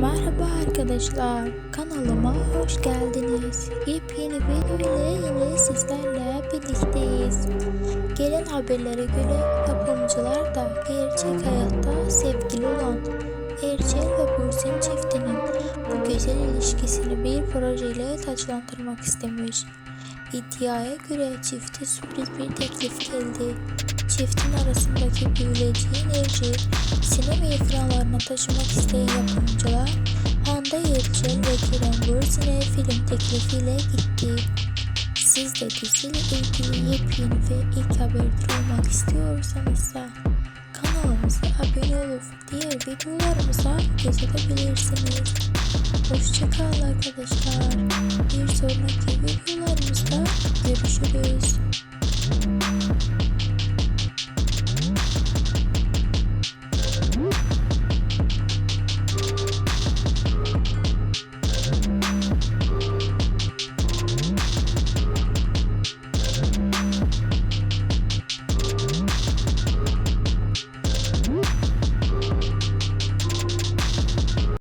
Merhaba arkadaşlar, kanalıma hoş geldiniz. Yepyeni video ile yine sizlerle birlikteyiz. Gelen haberlere göre yapımcılar da gerçek hayatta sevgili olan Ercel ve Bursin çiftinin bu güzel ilişkisini bir projeyle taçlandırmak istemiş. İddiaya göre çifte sürpriz bir teklif geldi. Çiftin arasındaki büyüleciğin Ercel, sinema ekranlarına taşımak isteyen yapımcılar Hande Erçel ve Kerem Bürsin'e film teklifiyle gitti. Siz de diziyle ilgili yepyeni ve ilk haberdar olmak istiyorsanız da kanalımıza abone olup diğer videolarımıza göz atabilirsiniz. Hoşçakalın arkadaşlar. Bir sonraki videolarımızda görüşürüz.